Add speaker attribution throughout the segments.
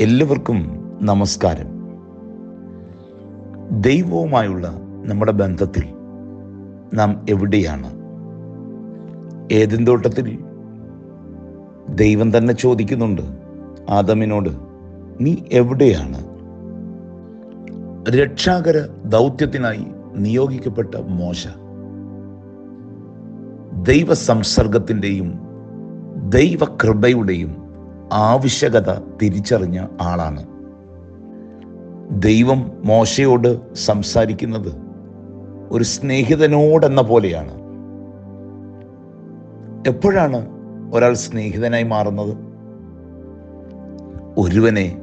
Speaker 1: എല്ലാവർക്കും നമസ്കാരം. ദൈവവുമായുള്ള നമ്മുടെ ബന്ധത്തിൽ നാം എവിടെയാണ്? ഏതിൻ തോട്ടത്തിൽ ദൈവം തന്നെ ചോദിക്കുന്നുണ്ട് ആദമിനോട് നീ എവിടെയാണ്? രക്ഷാകര ദൗത്യത്തിനായി നിയോഗിക്കപ്പെട്ട മോശ. ദൈവ സംസർഗത്തിന്റെയും ദൈവകൃപയുടെയും ആവശ്യകത തിരിച്ചറിഞ്ഞ ആളാണ്. ദൈവം മോശയോട് സംസാരിക്കുന്നത് ഒരു സ്നേഹിതനോടെന്ന പോലെയാണ്. എപ്പോഴാണ് ഒരാൾ സ്നേഹിതനായി മാറുന്നത്? ഒരുവനെ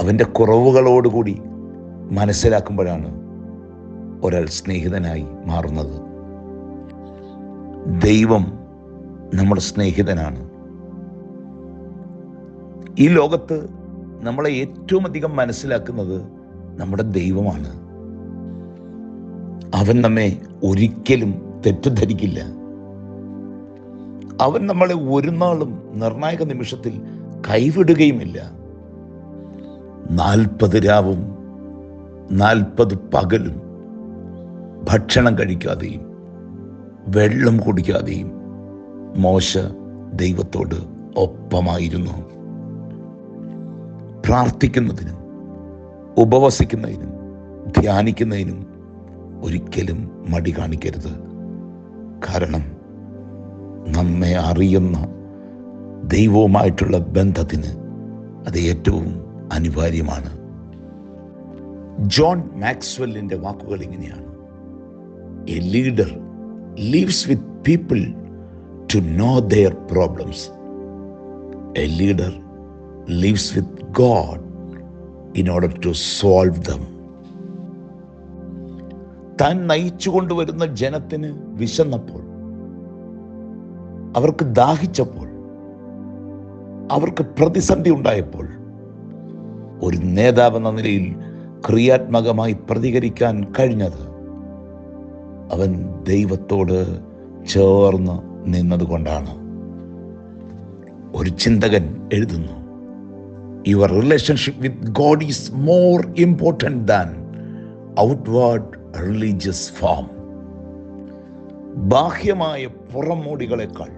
Speaker 1: അവന്റെ കുറവുകളോടുകൂടി മനസ്സിലാക്കുമ്പോഴാണ് ഒരാൾ സ്നേഹിതനായി മാറുന്നത്. ദൈവം നമ്മുടെ സ്നേഹിതനാണ്. ഈ ലോകത്ത് നമ്മളെ ഏറ്റവും അധികം മനസ്സിലാക്കുന്നത് നമ്മുടെ ദൈവമാണ്. അവൻ നമ്മെ ഒരിക്കലും തെറ്റിദ്ധരിക്കില്ല. അവൻ നമ്മളെ ഒരു നാളും നിർണായക നിമിഷത്തിൽ കൈവിടുകയുമില്ല. നാൽപ്പത് രാവും നാൽപ്പത് പകലും ഭക്ഷണം കഴിക്കാതെയും വെള്ളം കുടിക്കാതെയും മോശ ദൈവത്തോട് ഒപ്പമായിരുന്നു. പ്രാർത്ഥിക്കുന്നതിനും ഉപവസിക്കുന്നതിനും ധ്യാനിക്കുന്നതിനും ഒരിക്കലും മടി കാണിക്കരുത്. കാരണം നമ്മെ അറിയുന്ന ദൈവവുമായിട്ടുള്ള ബന്ധത്തിന് അത് ഏറ്റവും അനിവാര്യമാണ്. ജോൺ മാക്സ്വെല്ലിന്റെ വാക്കുകൾ ഇങ്ങനെയാണ്. A leader lives with people to know their problems a leader lives with God in order to solve them. താൻ നയിച്ചു കൊണ്ടുവരുന്ന ജനത്തിന് വിശന്നപ്പോൾ അവർക്ക് ദാഹിച്ചപ്പോൾ അവർക്ക് പ്രതിസന്ധി ഉണ്ടായപ്പോൾ ഒരു നേതാവ് എന്ന നിലയിൽ ക്രിയാത്മകമായി പ്രതികരിക്കാൻ കഴിഞ്ഞത് അവൻ ദൈവത്തോട് ചേർന്ന് നിന്നതുകൊണ്ടാണ് ഒരു ചിന്തകൻ എഴുതുന്നു your relationship with God is more important than outward religious form ബാഹ്യമായ പുറമോടികളെക്കാൾ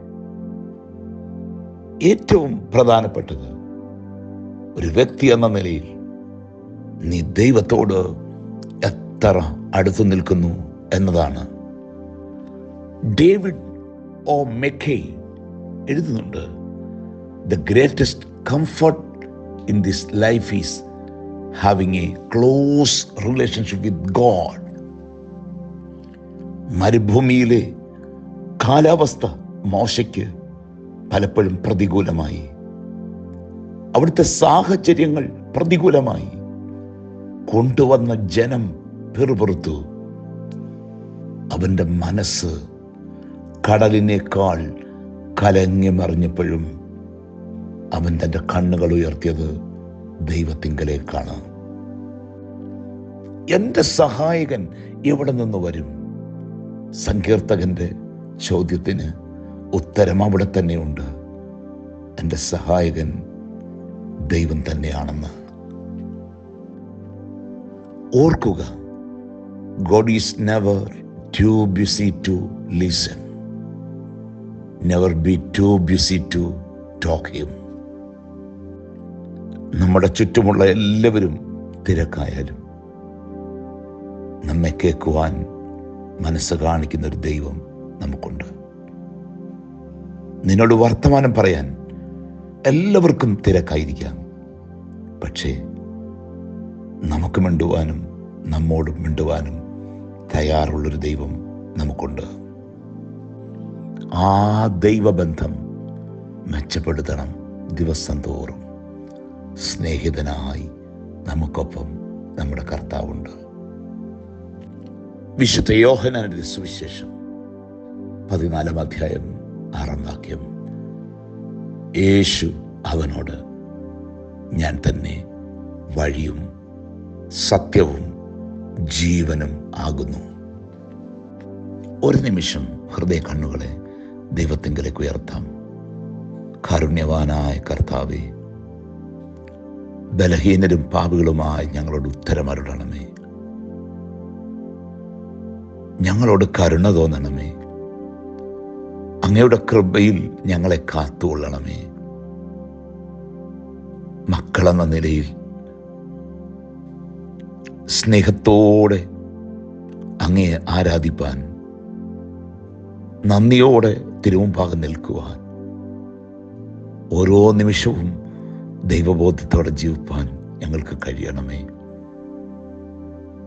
Speaker 1: ഏറ്റവും പ്രധാനപ്പെട്ടത് ഒരു വ്യക്തി എന്ന നിലയിൽ നീ ദൈവത്തോട് എത്ര അടുത്തു നിൽക്കുന്നു എന്നതാണ്. ഡേവിഡ് ഓ മെക്കേ എഴുതുന്നുണ്ട് the greatest comfort in this life is having a close relationship with God. മരുഭൂമിയിലെ കാലാവസ്ഥ മോശയ്ക്ക് പലപ്പോഴും പ്രതികൂലമായി. അവിടുത്തെ സാഹചര്യങ്ങൾ പ്രതികൂലമായി. കൊണ്ടുവന്ന ജനം പെറുപുറത്തു. അവന്റെ മനസ്സ് കടലിനേക്കാൾ കലങ്ങി മറിഞ്ഞപ്പോഴും അവൻ തന്റെ കണ്ണുകൾ ഉയർത്തിയത് ദൈവത്തിങ്കലേക്കാണ്. എന്റെ സഹായകൻ എവിടെ നിന്ന് വരും? സങ്കീർത്തകന്റെ ചോദ്യത്തിന് ഉത്തരം അവിടെ തന്നെയുണ്ട്. എന്റെ സഹായകൻ ദൈവം തന്നെയാണെന്ന്. ഓർക്കുക God is never too busy to listen never be too busy to talk him നമ്മുടെ ചുറ്റുമുള്ള എല്ലാവരും തിരക്കായാലും നമ്മെ കേൾക്കുവാൻ മനസ്സ് കാണിക്കുന്ന ഒരു ദൈവം നമുക്കുണ്ട്. നിന്നോട് വർത്തമാനം പറയാൻ എല്ലാവർക്കും തിരക്കായിരിക്കാം. പക്ഷേ നമുക്ക് മിണ്ടുവാനും നമ്മോട് മിണ്ടുവാനും തയ്യാറുള്ളൊരു ദൈവം നമുക്കുണ്ട്. ആ ദൈവബന്ധം മെച്ചപ്പെടുത്തണം ദിവസം തോറും സ്നേഹിതനായി നമുക്കൊപ്പം നമ്മുടെ കർത്താവുണ്ട്. വിശുദ്ധ യോഹനാന്റെ സുവിശേഷം പതിനാലാം അധ്യായം ആറാം വാക്യം. യേശു അവനോട് ഞാൻ തന്നെ വഴിയും സത്യവും ജീവനും ആകുന്നു. ഒരു നിമിഷം ഹൃദയ കണ്ണുകളെ ദൈവത്തിങ്കിലേക്ക് ഉയർത്താം. കാരുണ്യവാനായ കർത്താവെ ബലഹീനരും പാപികളുമായി ഞങ്ങളോട് ഉത്തരമരുടണമേ ഞങ്ങളോട് കരുണ തോന്നണമേ. അങ്ങയുടെ കൃപയിൽ ഞങ്ങളെ കാത്തുകൊള്ളണമേ. മക്കളെന്ന നിലയിൽ സ്നേഹത്തോടെ അങ്ങയെ ആരാധിപ്പാൻ നന്ദിയോടെ തിരുമുമ്പാകെ നിൽക്കുവാൻ ഓരോ നിമിഷവും ദൈവബോധത്തോടെ ജീവിപ്പാൻ ഞങ്ങൾക്ക് കഴിയണമേ.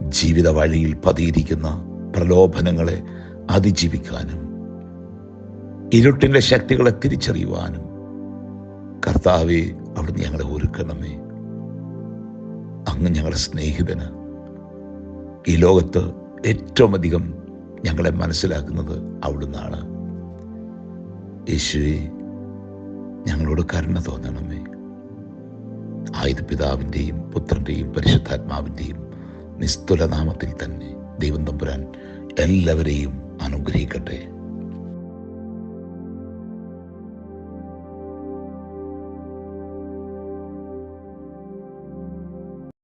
Speaker 1: ജീവിത വഴിയിൽ പതിയിരിക്കുന്ന പ്രലോഭനങ്ങളെ അതിജീവിക്കാനും ഇരുട്ടിന്റെ ശക്തികളെ തിരിച്ചറിയുവാനും കർത്താവെ അവിടുന്ന് ഞങ്ങളെ ഒരുക്കണമേ. അങ്ങ് ഞങ്ങളുടെ സ്നേഹിതന് ഈ ലോകത്ത് ഏറ്റവും അധികം ഞങ്ങളെ മനസ്സിലാക്കുന്നത് അവിടുന്നാണ്. യേശുവെ ഞങ്ങളോട് കരുണ തോന്നണമേ. ആയുധ പിതാവിന്റെയും പുത്രന്റെയും പരിശുദ്ധാത്മാവിന്റെയും നിസ്തുലനാമത്തിൽ തന്നെ ദൈവം തമ്പുരാൻ എല്ലാവരെയും അനുഗ്രഹിക്കട്ടെ.